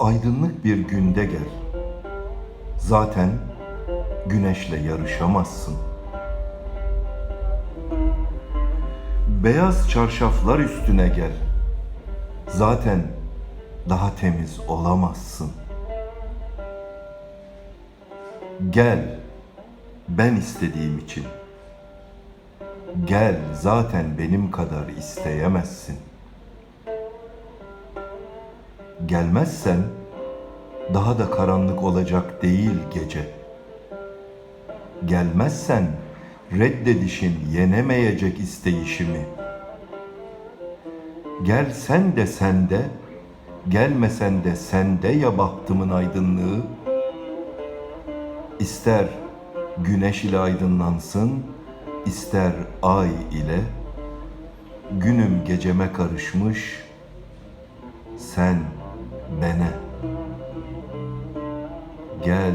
aydınlık bir günde gel. Zaten güneşle yarışamazsın. Beyaz çarşaflar üstüne gel. Zaten daha temiz olamazsın. Gel ben istediğim için. Gel zaten benim kadar isteyemezsin. Gelmezsen daha da karanlık olacak değil gece. Gelmezsen reddedişin yenemeyecek isteyişimi. Gelsen de sende, gelmesen de sende ya bahtımın aydınlığı. İster güneş ile aydınlansın, ister ay ile günüm geceme karışmış, sen bene. Gel